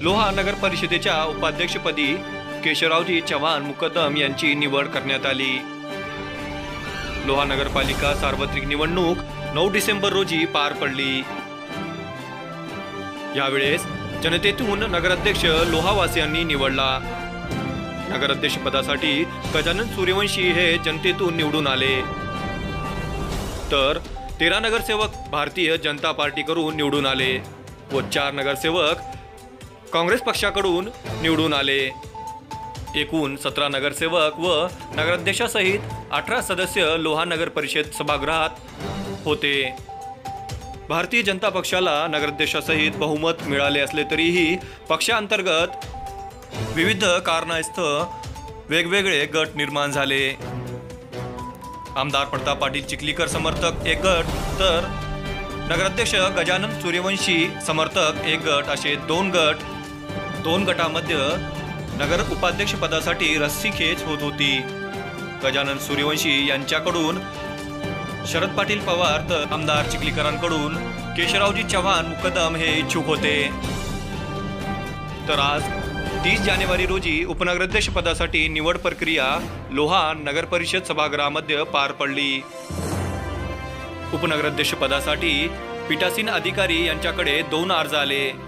लोहा नगर परिषदेच्या उपाध्यक्षपदी केशवरावजी चव्हाण मुकदम यांची निवड करण्यात आली. लोहा नगरपालिका सार्वत्रिक निवडणूक नऊ डिसेंबर रोजी पार पडली. यावेळेस जनतेतून नगराध्यक्ष लोहावासियांनी निवडला. नगराध्यक्षपदासाठी गजानन सूर्यवंशी हे जनतेतून निवडून आले. तर तेरा नगरसेवक भारतीय जनता पार्टीकडून निवडून आले व चार नगरसेवक काँग्रेस पक्षाकडून निवडून आले. एकूण सतरा नगरसेवक व नगराध्यक्षासहित अठरा सदस्य लोहा नगर परिषद सभागृहात होते. भारतीय जनता पक्षाला नगराध्यक्षासहित बहुमत मिळाले असले तरीही पक्षांतर्गत विविध कारणास्तव वेगवेगळे गट निर्माण झाले. आमदार प्रताप पाटील चिखलीकर समर्थक एक गट तर नगराध्यक्ष गजानन सूर्यवंशी समर्थक एक गट असे दोन गट दोन गटामध्ये नगर उपाध्यक्षपदासाठी रस्सीखेच होत होती. गजानन सूर्यवंशी यांच्याकडून शरद पाटील पवार तर आमदार चिखलीकरांकडून केशवरावजी चव्हाण मुकदम हे इच्छुक होते. तर आज तीस जानेवारी रोजी उपनगराध्यक्ष पदासाठी निवड प्रक्रिया लोहा नगर परिषद सभागृहामध्ये पार पडली. उपनगराध्यक्ष पदासाठी पीठासीन अधिकारी यांच्याकडे दोन अर्ज आले.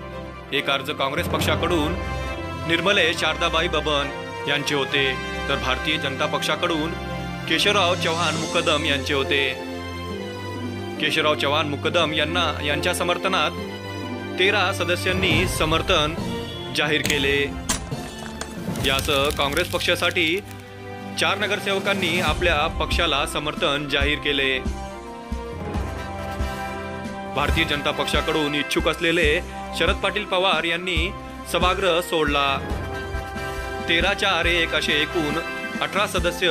एक अर्ज काँग्रेस पक्षाकडून निर्मले शारदाबाई बबन यांचे होते. तर भारतीय जनता पक्षाकडून केशवराव चव्हाण मुकदम यांचे होते. केशवराव चव्हाण मुकदम यांना यांच्या समर्थनात तेरा सदस्यांनी समर्थन जाहीर केले. यासह काँग्रेस पक्षासाठी चार नगरसेवकांनी आपल्या पक्षाला समर्थन जाहीर केले. भारतीय जनता पक्षाकडून इच्छुक असलेले शरद पाटील पवार यांनी सभागृह सोडला. तेरा चार एक असे एकूण अठरा सदस्य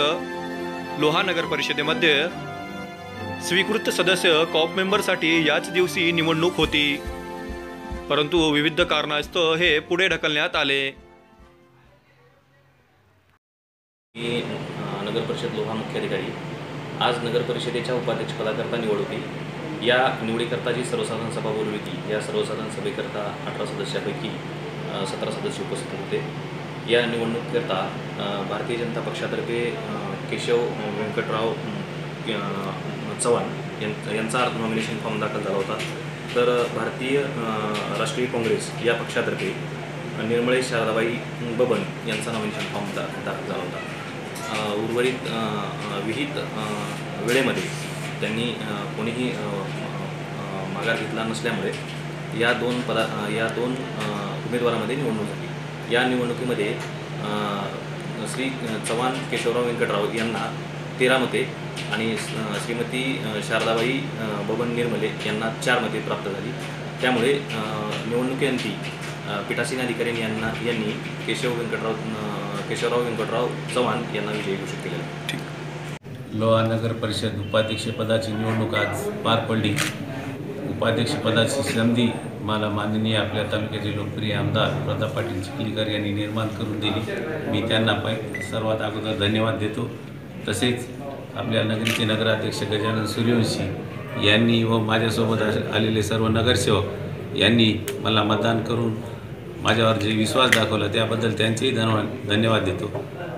लोहा नगर परिषदेमध्ये स्वीकृत सदस्य कॉप मेंबरसाठी याच दिवशी निवडणूक होती. परंतु विविध कारणास्तव हे पुढे ढकलण्यात आले. मी नगर परिषद लोहा मुख्याधिकारी. आज नगर परिषदेच्या उपाध्यक्षपदाकरता निवड होती. या निवडीकरता जी सर्वसाधारण सभा बोलवली होती. या सर्वसाधारण सभेकरता अठरा सदस्यापैकी सतरा सदस्य उपस्थित होते. या निवडणुकीकरता भारतीय जनता पक्षातर्फे केशव व्यंकटराव चव्हाण यां- यांचा नॉमिनेशन फॉर्म दाखल झाला होता. तर भारतीय राष्ट्रीय काँग्रेस या पक्षातर्फे निर्मळे शारदाबाई बबन यांचा नॉमिनेशन फॉर्म दा दाखल झाला होता. उर्वरित विहित वेळेमध्ये त्यांनी कोणीही माघार घेतला नसल्यामुळे या दोन पदा या दोन उमेदवारामध्ये निवडणूक झाली. या निवडणुकीमध्ये श्री चव्हाण केशवराव व्यंकटराव यांना तेरा मते आणि श्रीमती शारदाबाई बबन निर्मले यांना चार मते प्राप्त झाली. त्यामुळे निवडणुकीअंती पीठासीन अधिकारी यांना यांनी केशव व्यंकटराव केशवराव व्यंकटराव चव्हाण यांना विजयी घोषित केलेला ठीक. लोहा नगर परिषद उपाध्यक्षपदाची निवडणूक आज पार पडली. उपाध्यक्षपदाची संधी मला माननीय आपल्या तालुक्याचे लोकप्रिय आमदार प्रताप पाटील चिखलीकर यांनी निर्माण करून दिली. मी त्यांना पै सर्वात अगोदर धन्यवाद देतो. तसेच आपल्या नगरीचे नगराध्यक्ष गजानन सूर्यवंशी यांनी व माझ्यासोबत आलेले सर्व नगरसेवक यांनी मला मतदान करून माझ्यावर जे विश्वास दाखवला त्याबद्दल त्यांचेही धन्यवाद धन्यवाद देतो.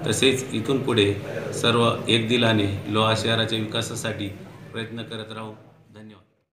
तसेच इथून पुढे सर्व एक दिलाने लोहा शहराच्या विकासासाठी प्रयत्न करत राहू.